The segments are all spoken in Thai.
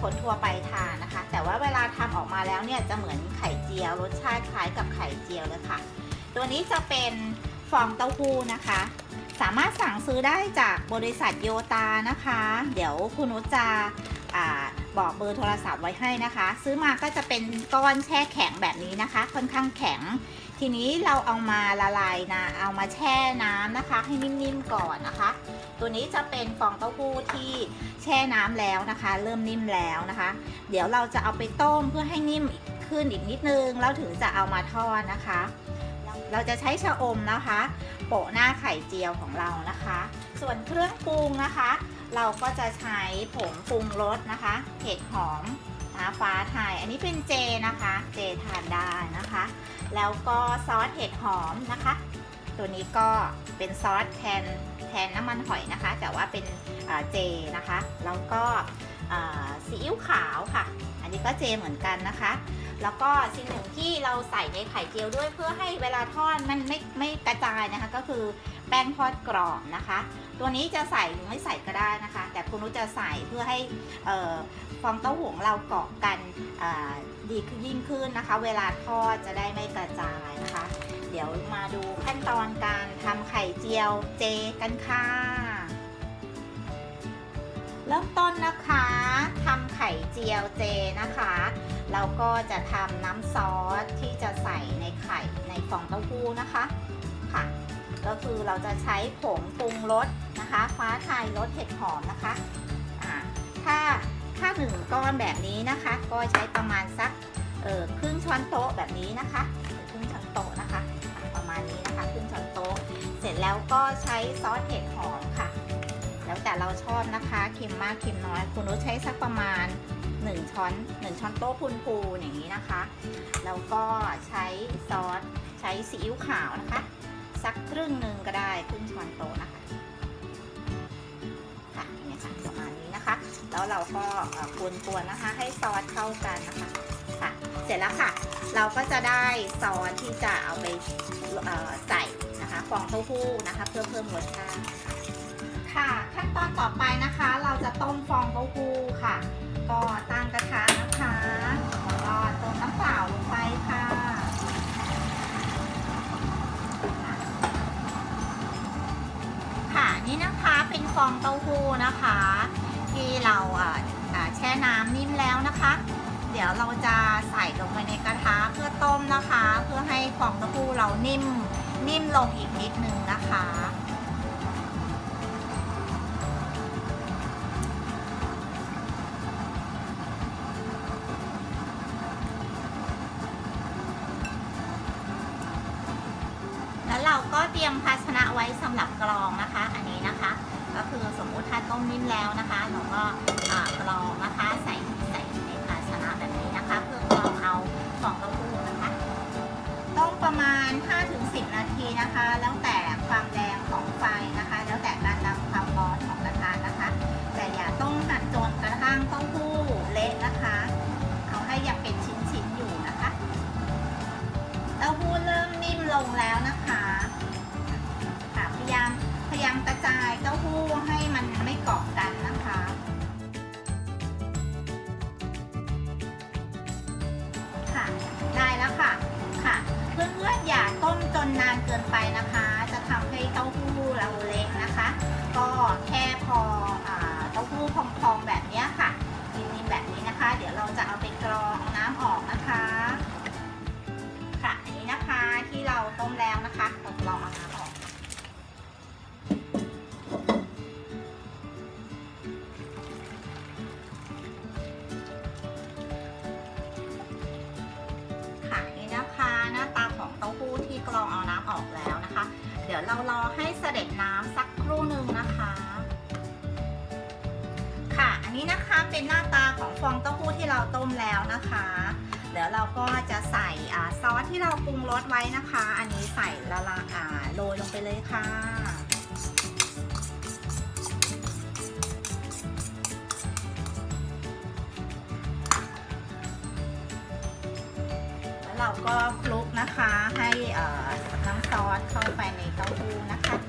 คนทั่วไปทานนะคะ แต่ว่าเวลาทำออกมาแล้วเนี่ยจะเหมือนไข่เจียว รสชาติคล้ายกับไข่เจียวเลยค่ะ ตัวนี้จะเป็นฟองเต้าหู้นะคะ สามารถสั่งซื้อได้จากบริษัทโยตานะคะ เดี๋ยวคุณนุชจะบอกเบอร์โทรศัพท์ไว้ให้นะคะ ซื้อมาก็จะเป็นก้อนแช่แข็งแบบนี้นะคะ ค่อนข้างแข็ง ทีนี้เราเอามาละลายนะ เอามาแช่น้ำนะคะ ให้นิ่มๆก่อนนะคะ ตัวนี้จะเป็นฟองเต้าหู้ที่แช่น้ำแล้วนะคะ เริ่มนิ่มแล้วนะคะ เดี๋ยวเราจะเอาไปต้มเพื่อให้นิ่มขึ้นอีกนิดนึงแล้วถึงจะเอามาทอดนะคะ เราจะใช้ชะอมนะคะ โปะหน้าไข่เจียวของเรานะคะ ส่วนเครื่องปรุงนะคะ เราก็จะใช้ผงปรุงรสนะคะ เห็ดหอม นะฟ้าไทย อันนี้เป็นเจนะคะ เจทานได้นะคะ แล้วก็ซอสเห็ดหอมนะคะ ตัวนี้ก็เป็นซอสแทนแทนน้ำมันหอยนะคะ แต่ว่าเป็นเจนะคะ แล้วก็ซีอิ๊วขาวค่ะ อันนี้ก็เจเหมือนกันนะคะ แล้วก็สิ่งหนึ่งที่เราใส่ในไข่เจียวด้วยเพื่อให้เวลาทอดมันไม่ไม่กระจายนะคะ ก็คือแป้งทอดกรอบนะคะ ตัวนี้จะใส่หรือไม่ใส่ก็ได้นะคะ แต่คุณนุชจะใส่เพื่อให้เอ่องเต้าหู้ของเราเกาะกันดีขึ้นยิ่งขึ้นนะคะ เวลาทอดจะได้ไม่กระจายนะคะ เดี๋ยวมาดูขั้นตอนการทำไข่เจียวเจกันค่ะ เริ่มต้นนะคะทำไข่เจียวเจนะคะ เราก็จะทำน้ำซอสที่จะใส่ในไข่ในฟองเต้าหู้นะคะค่ะ ก็คือเราจะใช้ผงปรุงรสนะคะ ฟ้าไทยรสเห็ดหอมนะคะ อ่า ถ้า ถ้าหนึ่งก้อนแบบนี้นะคะ ก็ใช้ประมาณสักครึ่งช้อนโต๊ะแบบนี้นะคะครึ่งช้อนโต๊ะนะคะ ประมาณนี้นะคะครึ่งช้อนโต๊ะ เสร็จแล้วก็ใช้ซอสเห็ดหอมค่ะ แล้วแต่เราชอบนะคะเค็มมากเค็มน้อย คุณนุชใช้สักประมาณ 1 ช้อน 1 ช้อนโต๊ะพูนๆอย่างนี้นะคะ แล้วก็ใช้ซอสใช้ซีอิ๊วขาวนะคะ สักครึ่งหนึ่งก็ได้ครึ่งช้อนโต๊ะนะคะ แล้วเราก็เอ่อกวนๆนะคะ ให้ซอสเข้ากันนะคะค่ะ เสร็จแล้วค่ะ เราก็จะได้ซอสที่จะเอาไปใส่นะคะฟองเต้าหู้นะคะ เพื่อเพิ่มรสชาติค่ะค่ะขั้นตอนต่อไปนะคะ เราจะต้มฟองเต้าหู้ค่ะ ก็ตั้งกระทะนะคะแล้วก็เติมน้ำเปล่าลงไปค่ะค่ะนี่นะคะเป็นฟองเต้าหู้นะคะ ที่เราแช่น้ำนิ่มแล้วนะคะ เดี๋ยวเราจะใส่ลงไปในกระทะเพื่อต้มนะคะ เพื่อให้ฟองเต้าหู้เรานิ่มนิ่มลงอีกนิดนึงนะคะแล้วเราก็เตรียมภาชนะไว้สำหรับกรองนะคะ อันนี้นะคะ ก็คือสมมุติถ้าต้มนิ่มแล้วนะคะเราก็กรองนะคะใส่ใส่ในภาชนะแบบนี้นะคะ เพื่อกรองเอาฟองเต้าหู้นะคะ ต้มประมาณ 5-10 นาทีนะคะ แล้วแต่ จะเอาไปกรองเอาน้ำออกนะคะ ค่ะ อันนี้นะคะที่เราต้มแล้วนะคะเราลองเอาน้ำออก ค่ะ นี่นะคะหน้าตาของเต้าหู้ที่กรองเอาน้ำออกแล้วนะคะ เดี๋ยวเรารอให้เสด็จน้ำ นี้นะคะเป็นหน้าตาของฟองเต้าหู้ที่เราต้มแล้วนะคะ เดี๋ยวเราก็จะใส่อซอสที่เราปรุงรสไว้นะคะ อันนี้ใส่ละละอ่าโรยลงไปเลยค่ะแล้วเราก็คลุกนะคะให้น้ำซอสเข้าไปในเต้าหู้นะคะ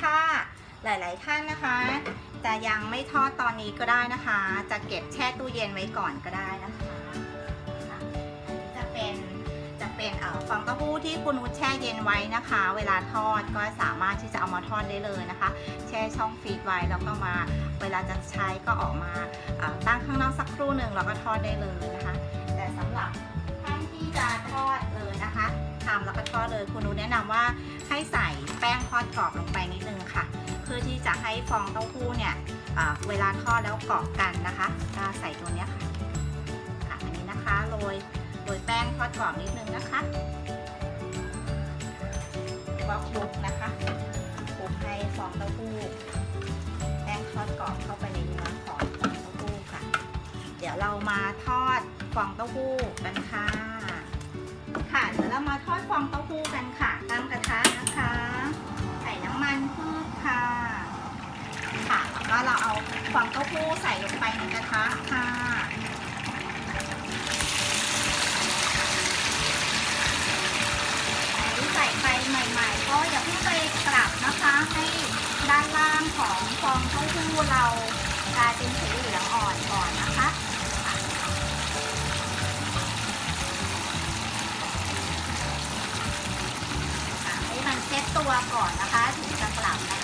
ถ้าหลาย ๆ ท่านนะคะ จะยังไม่ทอดตอนนี้ก็ได้นะคะ จะเก็บแช่ตู้เย็นไว้ก่อนก็ได้นะคะอันนี้จะเป็นจะเป็นเอ่อฟองเต้าหู้ที่คุณนุชแช่เย็นไว้นะคะ เวลาทอดก็สามารถที่จะเอามาทอดได้เลยนะคะ แช่ช่องฟรีซไว้แล้วก็มาเวลาจะใช้ก็ออกมาตั้งข้างนอกสักครู่หนึ่งแล้วก็ทอดได้เลยนะคะ แต่สำหรับท่านที่จะทอด เลยนะคะทำแล้วก็ทอดเลยคุณนุแนะนำว่าให้ใส่แป้งทอดกรอบลงไปนิดนึงค่ะ เพื่อที่จะให้ฟองเต้าหู้เนี่ยเวลาทอดแล้วเกาะกันนะคะก็ใส่ตัวเนี้ยค่ะค่ะอันนี้นะคะโรยโรยแป้งทอดกรอบนิดนึงนะคะก็คลุกนะคะคลุกให้ฟองเต้าหู้แป้งทอดกรอบเข้าไปในเนื้อของฟองเต้าหู้ค่ะ เดี๋ยวเรามาทอดฟองเต้าหู้กันค่ะ อดฟองเต้าหู้กันค่ะตั้งกระทะนะคะ ใส่น้ำมันพืชค่ะ ค่ะแล้วก็เราเอาฟองเต้าหู้ใส่ลงไปในกระทะค่ะใส่ไปใหม่ ๆ ก็อย่าเพิ่งไปกลับนะคะ ให้ด้านล่างของฟองเต้าหู้เรากลายเป็นสีเหลืองอ่อนก่อนนะคะ เซ็ตตัวก่อนนะคะถึงจะกลับนะ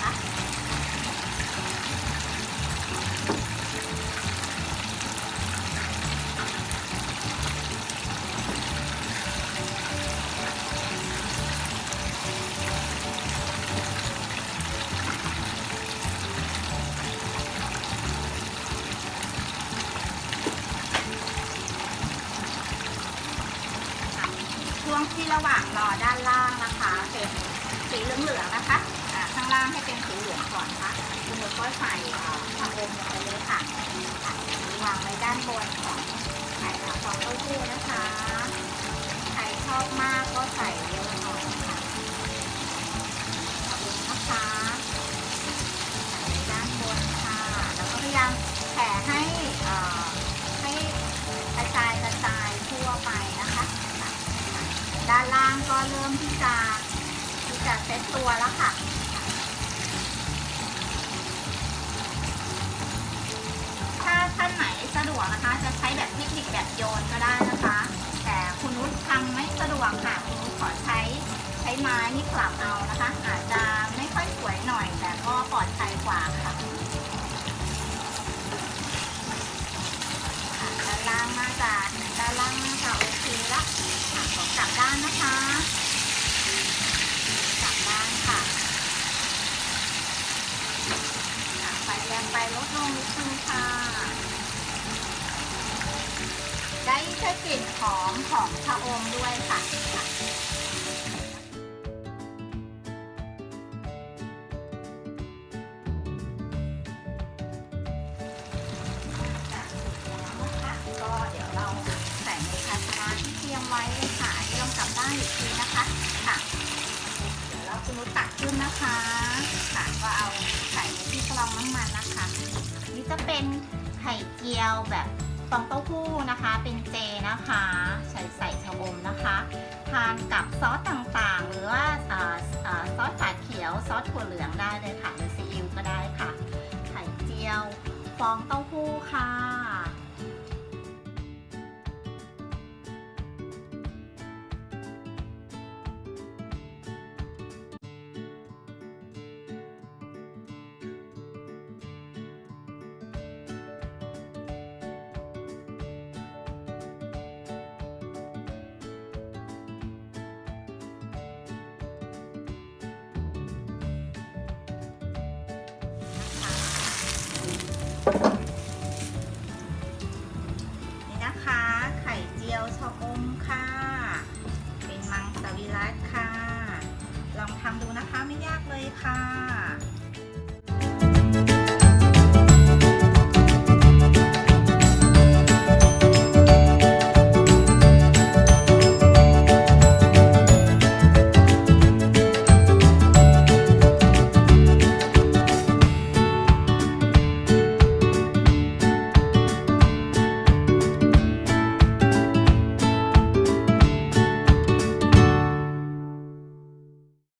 คะ ระหว่างรอด้านล่างนะคะ เป็นสีเหลืองๆนะคะข้างล่างให้เป็นสีเหลืองก่อนค่ะคุณหนูก็ใส่อ่าผักอมลงไปเลยค่ะวางไว้ด้านบนของไข่ฟองเต้าหู้นะคะใครชอบมากก็ใส่เยอะหน่อยค่ะผักอมนะคะใส่ไว้ด้านบนค่ะ แล้วก็พยายามแผ่ให้อ่าให้ ด้านล่างก็เริ่มที่จะที่จะเซ็ตตัวแล้วค่ะถ้าท่านไหนสะดวกนะคะ จะใช้แบบเทคนิคแบบโยนก็ได้นะคะ แต่คุณนุชทำไม่สะดวกค่ะคุณนุชขอใช้ใช้ไม้นี่กลับเอานะคะ อาจจะไม่ค่อยสวยหน่อย แต่ก็ปลอดภัยกว่าค่ะค่ะด้านล่างน่าจะด้านล่างน่าจะโอเค ค่ะขอกลับด้านนะคะกลับด้านค่ะไฟแรงไปลดลงนิดนึงค่ะ ได้ใช้กลิ่นหอมของชะอมด้วยค่ะ ไว้เลยค่ะอันนี้ลองกลับด้านอีกทีนะคะค่ะเดี๋ยวเราคุณนุชตักขึ้นนะคะค่ะก็เอาใส่ในที่กรองน้ำมันนะคะนี่จะเป็นไข่เจียวแบบฟองเต้าหู้นะคะ เป็นเจนะคะ ใส่ใส่ชะอมนะคะ ทานกับซอสต่างๆ หรือว่าอ่าอ่าซอสฝาเขียวซอสถั่วเหลืองได้เลยค่ะหรือซีอิ๊วก็ได้ค่ะ ไข่เจียวฟองเต้าหู้ค่ะ